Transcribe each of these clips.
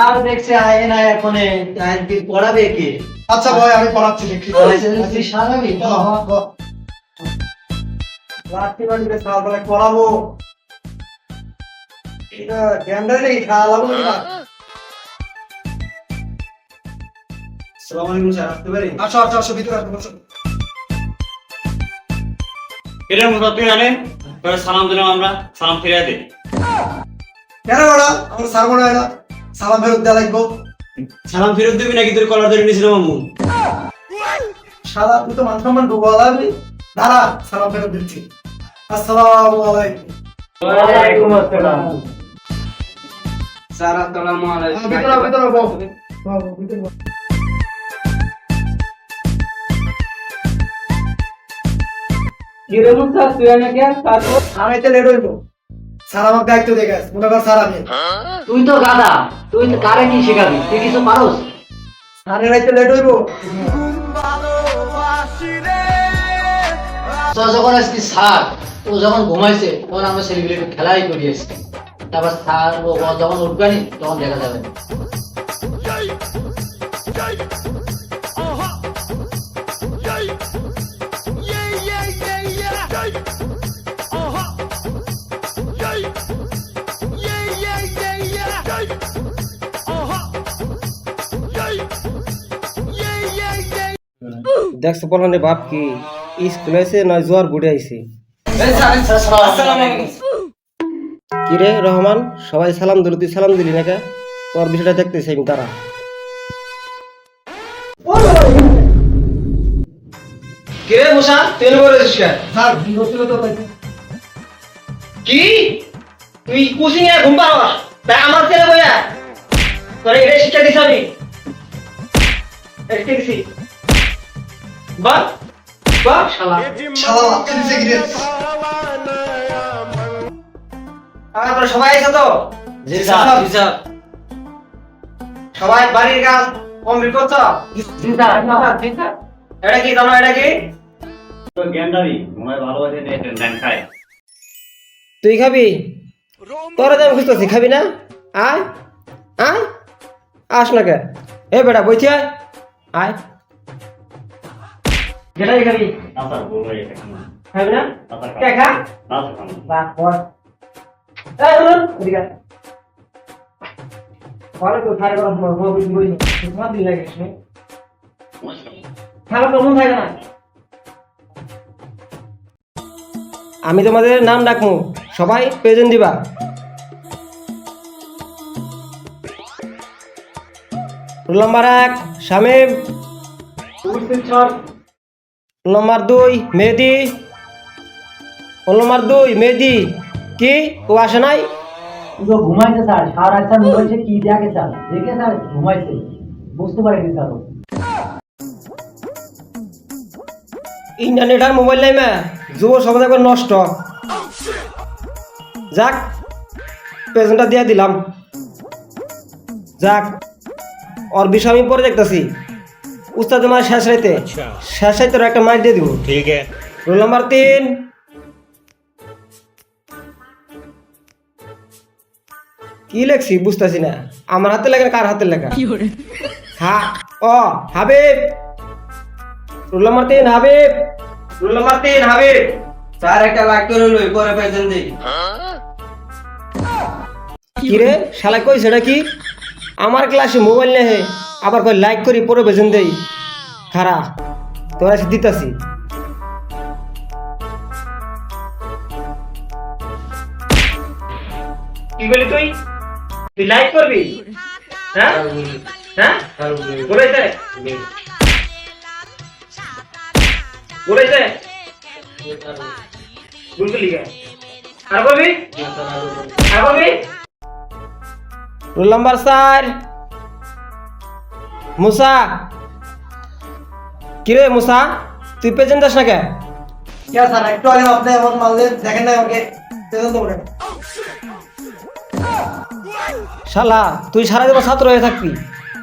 আর দেখছে আয় না এখন পড়াবে কে? আচ্ছা ভাই আমি পড়াচ্ছি দেখি তুই স্বাভাবিক। রাত্রি বাড়িতে সকালবেলা পড়াবো। সালাম দিলাম আমরা সালাম ফিরে দে। কেন ওরা আমার স্যার মনে হয় না? সালাম ফেরত দেওয়া লাগবো। সালাম ফেরত দিবি নাকি তোর কলার ধরে নিয়েছিল মামু সাদা তুই তো মান সম্মান ডুবো আলাবি দাঁড়া সালাম ফেরত দিচ্ছি। আসসালামু আলাইকুম। ওয়ালাইকুম আসসালাম। স্যার আসসালামু হ্যাঁ, আলাইকুম ভিতরে মুসা তুই তারপর? আমি তো লেট হইবো। স্যার আমার দায়িত্ব দেখে মনে কর স্যার আমি। তুই তো গাদা তুই কারে কি শেখাবি? তুই কিছু পারোস? স্যারের রাইতে লেট হইব। যখন আসছি স্যার ও যখন ঘুমাইছে তখন আমরা সেলিব্রিটি খেলাই করিয়েছি। তারপর স্যার ও ও যখন উঠবেনি তখন দেখা যাবে। দেখছ পলানে বাপ কি স্কুলে আইছে নয় জোয়ার বুড়ে আইছে। কি রে রহমান সবাই সালাম দিল তুই সালাম দিলি না কে? তোর বিষয়টা দেখতেছি আমি তারা কি মুসা তুই এনে বলেছিস স্যার বিরক্ত তো তাই কি? তুই কুসিং এ ঘুম তাই আমার ছেলে বইয়া তোর এটা শিক্ষা দিছ আমি। দিছি। তারপরে সবাই আছে তো। সবাই বাড়ির কাজ কমপ্লিট করছ? এটা কি জানো এটা কি? ভালোবাসে নিয়ে জ্ঞান খায়। তুই খাবি? তোরা তো খাবি না? আয় আয়। আস না কে? এ বেটা বইছি আয়। আয়। খাবি। এটা খাবি না? খা বাহ বল এই শুনুন এদিকে পরে তো সাড়ে বারো সময় বউ বিক্রি তোমার দিন লাগে শুনে খেলা তো থাকে না। আমি তোমাদের নাম ডাকমু সবাই প্রেজেন্ট দিবা। রোল নাম্বার এক শামিম। রোল নাম্বার দুই মেহেদি রোল নাম্বার দুই মেহেদি কি ও আসে নাই তো ঘুমাইছে স্যার সারা স্যার মোবাইলে কি দেখে স্যার দেখে স্যার ঘুমাইছে বুঝতে পারিনি স্যার ইন্টারনেট আর মোবাইল নাই মা যুব সমাজ একবার নষ্ট যাক প্রেজেন্টটা দিয়ে দিলাম যাক ওর বিষয় আমি পরে দেখতেছি উস্তাদ আমার শেষ রাইতে শেষ রাইতে একটা মাইক দিয়ে দিব। ঠিক আছে। রোল নাম্বার তিন। কি লেখছি বুঝতেছি না। আমার হাতে লেখা না কার হাতে লেখা? হ্যাঁ ও হাবিব। রোল নাম্বার তিন হাবিব। রোল নাম্বার তিন হাবিব। স্যার একটা লাইক করে লই পরে প্রেজেন্ট দেই। কি রে? শালা কই সেটা কি আমার ক্লাসে মোবাইল নেই আবার কই লাইক করি পরে বেজন দেই। খারা তোরা এসে দিতাছি। কি বলি তুই? তুই লাইক করবি? হ্যাঁ? হ্যাঁ? বলেছে বলেছে কেন? আর করবি? আর করবি? রোল নাম্বার চার। মুসা! কি রে মুসা তুই পেজেন্ট দাস না কে? স্যার একটু আগে আপনি এমন মারলেন দেখেন না আমাকে। শালা তুই সারা জীবন ছাত্র হয়ে থাকবি।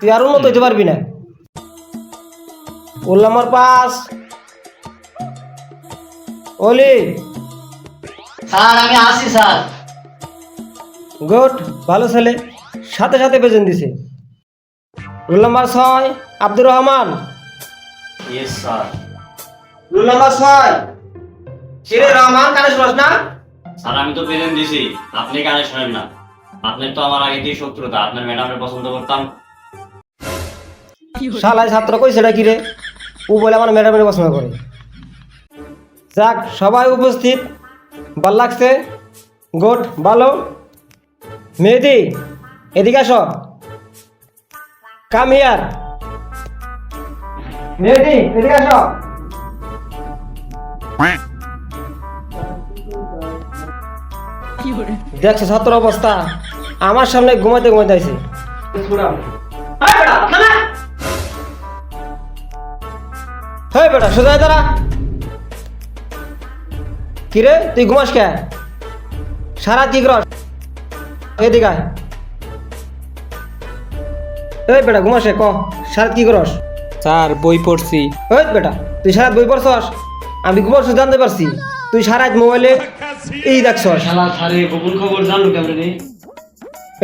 তুই আর উন্নত হইতে পারবি না। রোল নাম্বার পাঁচ ওলি! স্যার আমি আসি স্যার। গুড ভালো ছেলে। সাথে সাথে প্রেজেন্ট দিছে। রোল নাম্বার ছয় Abdur Rahman. Yes sir roll number ছয় কিরে রহমান কানে শুনস না? স্যার আমি তো প্রেজেন্ট দিছি। আপনি কানে শোনেন না। আপনার তো আমার আগে দিয়ে শত্রুতা আপনার ম্যাডামের পছন্দ করতাম। শালাই ছাত্র কই সেটা কিরে ও বলে আমার ম্যাডামের পছন্দ করে। যাক সবাই উপস্থিত। ভালো লাগছে। গুড ভালো। মেহেদি এদিকে আসো। কাম হিয়ার মেহেদি এদিকে আসো। দেখছ ছাত্র অবস্থা। আমার সামনে ঘুমাইতে ঘুমাইতে আছে হ্যাঁ বেটা সোজা দাঁড়া। কিরে তুই ঘুমাস কে? সারা কি করস? এদিকে। এই বেটা ঘুমাসে ক। সারা কি করস? স্যার বই পড়ছি। ওই বেটা তুই সারা বই পড়ছস? আমি ঘুমাস জানতে পারছি। তুই সারা মোবাইলে এই দেখছস। শালা স্যারে গোপন খবর জানলো কেমনি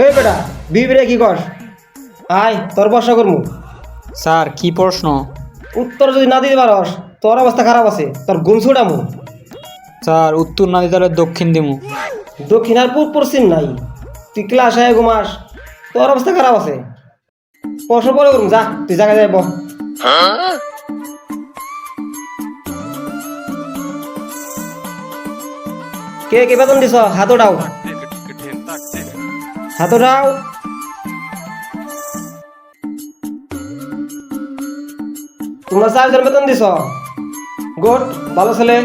এই বেটা বিবিরে কি কর আয় তোর বর্ষা করমু। স্যার কি প্রশ্ন? উত্তর যদি না দিতে পারস তোর অবস্থা খারাপ আছে। তোর গুম ছুটামু স্যার উত্তর না দিতে দক্ষিণ দিমু। দক্ষিণ আর পূর্ব পশ্চিম নাই। তুই ক্লাস আয় ঘুমাস তোর অবস্থা খারাপ আছে। প্রশ্ন পরে করুন যা তুই জায়গায় যাই বহ কে কে বেতন দিছ? হাত উঠাও হাত উঠাও তোমরা চারজন বেতন দিছ? গুড ভালো ছেলে।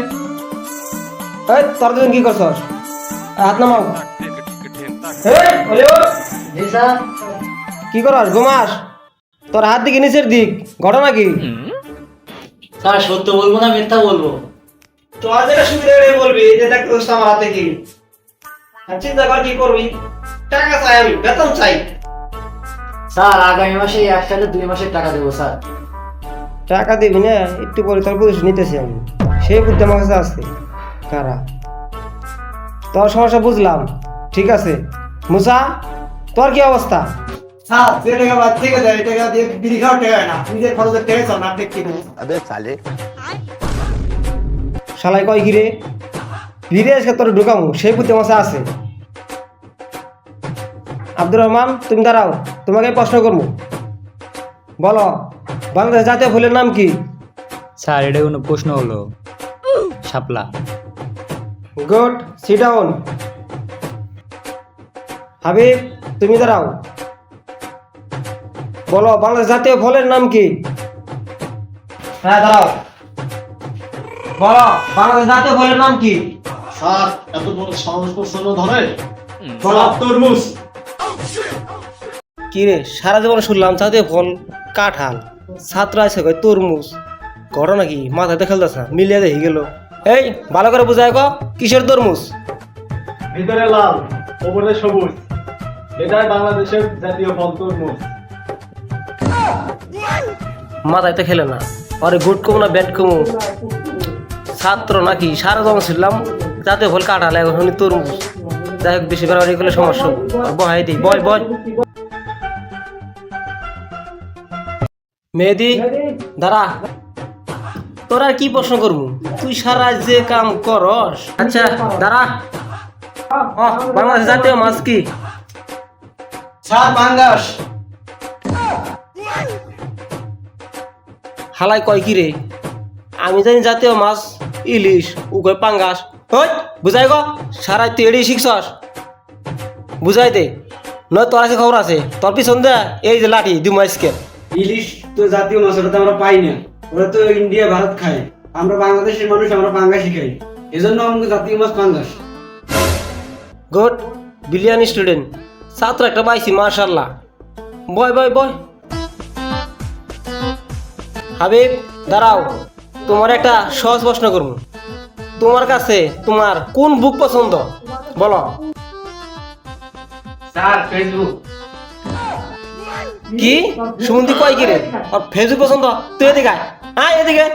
এই তোর দুজন কি করছস? হাত নামাও। স্যার কি করস ঘুমাস? তোর হাত দিকে নিচের দিক ঘটনা কি? স্যার সত্য বলব না মিথ্যা বলব? তোমার যেটা সুবিধা হলে বলবি যে দেখ দোস্ত আমার হাতে কি। আর চিন্তা কর কি করবি। টাকা চাই আমি বেতন চাই। স্যার আগামী মাসে এক সাথে দুই মাসের টাকা দেবো স্যার। টাকা দিবি না একটু পরে তোর বুঝিস নিতেছি আমি। সেই বুদ্ধি আমার কাছে আছে কারা? তোর সমস্যা বুঝলাম ঠিক আছে। মুসা তোর কি অবস্থা? স্যার যে টাকা বাদ থেকে দেয় টাকা দিয়ে বিড়ি খাওয়ার টাকা হয় না। নিজের খরচের টাকা চল না ঠিক কি শালাই কয় গিরে ভিড়ে আজকে তোর ঢুকামু? সেই বুদ্ধি আমার আছে। আব্দুর রহমান তুমি দাঁড়াও তোমাকে প্রশ্ন করব বলো বাংলাদেশ জাতীয় ফুলের নাম কি? স্যার এটা কোনো প্রশ্ন হলো। শাপলা। গুড সি ডাউন হাবিব তুমি দাঁড়াও। বলো বাংলাদেশ জাতীয় ফলের নাম কি? হ্যাঁ দাঁড়াও। বলো বাংলাদেশ জাতীয় ফলের নাম কি? স্যার এত বড় সাহস প্রশ্ন ধরে? তরমুজ। কি রে সারা জীবন শুনলাম জাতীয় ফল কাঁঠাল ছাত্র আছে কয় তরমুজ। ঘটনা কি? মাথাতে খেলতেছ না মিলিয়ে দেখি গেল। এই ভালো করে বুঝায় ক কিসের তরমুজ? ভিতরে লাল ওপরে সবুজ। এটাই বাংলাদেশের জাতীয় ফল তরমুজ। মাথায় তো খেলে না। আরে গুড কমু না ব্যাট কমু? ছাত্র নাকি? সারা জমা ছিলাম, যাতে ভুল কাটালে এখন তরমুজ। যাই হোক, বেশি বাড়াবাড়ি করলে সমস্যা বহাই দিই। বয় বয় মেহেদি, দাঁড়া। তোরা কি প্রশ্ন করব? তুই সারা যে কাম করস। আচ্ছা দাঁড়া। বাংলাদেশ জাতীয় মাছ কি? পাঙ্গাস। হালাই কয় কি রে? আমি জানি জাতীয় মাছ ইলিশ কয় পাঙ্গাস। হই বুঝাই গো সারাই তুই এড়িয়ে শিখছস? বুঝাই দে নয় তোর আছে খবর আছে। তোর পিছন দে এই যে লাঠি দু মাইসকে ইলিশ তো জাতীয় মাছ ওটা তো আমরা পাই না। ওরা তো ইন্ডিয়া ভারত খায়। আমরা বাংলাদেশের মানুষ আমরা পাঙ্গাসই খাই এজন্য আমাকে জাতীয় মাছ পাঙ্গাস। Good brilliant student. ছাত্র একটা পাইছি মার্শাল্লাহ বয় বয় বয়। হাবিব দাঁড়াও তোমার একটা সহজ প্রশ্ন করব। তোমার কাছে তোমার কোন বুক পছন্দ? বলো। স্যার ফেসবুক কি? সুমন্দি কয় কি রে আর ফেসবুক পছন্দ? তুই এদিকে আয়। আয় এদিকে।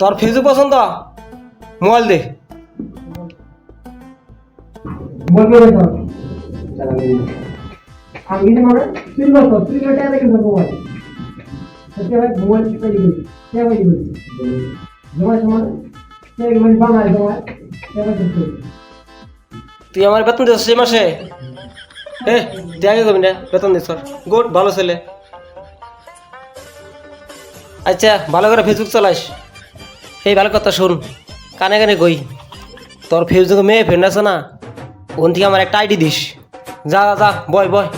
তোর ফেসবুক পছন্দ? মোবাইল দে। বলবি তুই তুই তুই আমার বেতন দিচ্ছিস এই মাসে? এ দেখে কবি না বেতন দিস গুড ভালো ছেলে। আচ্ছা ভালো করে ফেসবুক চালাইস এই ভালো কথা শুন কানে কানে কই। তোর ফেসবুকে মেয়ে ফ্রেন্ড আছে না? ওখান থেকে আমার একটা আইডি দিস। যা যা, বয় বয়।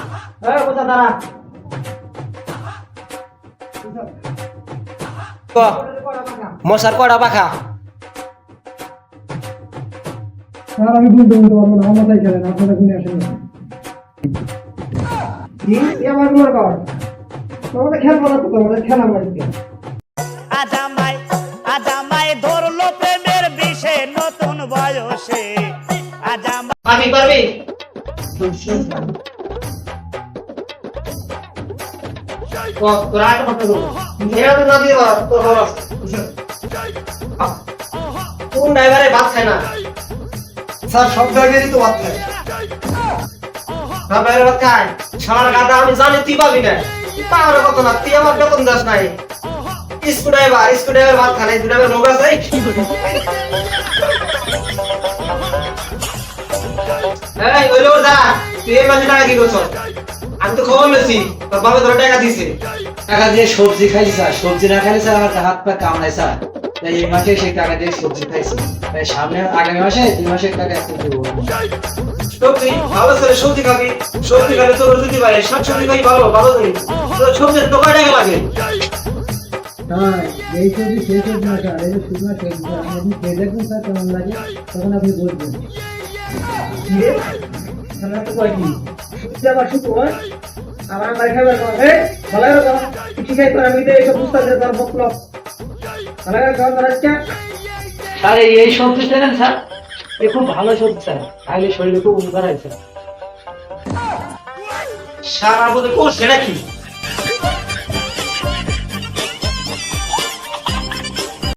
মশার কড়া পাখা। স্যার আমি বলতে বলতে পারব না আমার মাথায় খেলেন আপনারা গুনে আসেন। আমার গুমার কর তোমাদের খেলব না তো তোমাদের খেলা মারতে আজ আমায় ধরলো প্রেমের বিষে নতুন বয়সে। পারবি তোর আরেকটা কথা বলব। এরা না দিয়ে তোর খবর কোন ড্রাইভারে ভাত খায় না স্যার সব জায়গায় তো বাদ খায় ড্রাইভারে ভাত খায় সারা গাদা আমি জানি তুই পাবি না পাওয়ার কথা না তুই আমার বেতন দাস নাই স্কু ড্রাইভার স্কু ড্রাইভার ভাত খায় দুই ড্রাইভার নোংরা আছে এই ওই লোক যা তুই এই মাসে টাকা কি করছ আমি তো খবর পেয়েছি তোর বাবা তোর টাকা দিছে টাকা দিয়ে সবজি খাইছি স্যার সবজি না খাইলে স্যার আমার হাত পা কামড়ায় স্যার। তাই এই মাসে সেই টাকা দিয়ে সবজি খাইছি। তাই সামনে আগামী মাসে দুই মাসের টাকা একটু দেবো। সবজি ভালো ছেলে সবজি খাবি। সবজি খালে তোর যদি পারে সব সবজি খাই ভালো ভালো তুমি তোর সবজি তো কয় টাকা লাগে। হ্যাঁ এই সবজি সেই সবজি না স্যার এই শুকনো সবজি আপনি খেয়ে দেখুন স্যার কেমন লাগে তখন আপনি বলবেন। কি কি আমার আমার খাবার ভালো করে তো আমি তো এইসব বুঝতে পারছি তোর ভালো করে স্যার এই- সবজি দেন স্যার। এ খুব ভালো সবজি স্যার। খাইলে শরীরে খুব উপকার হয় স্যার কোর্স নাকি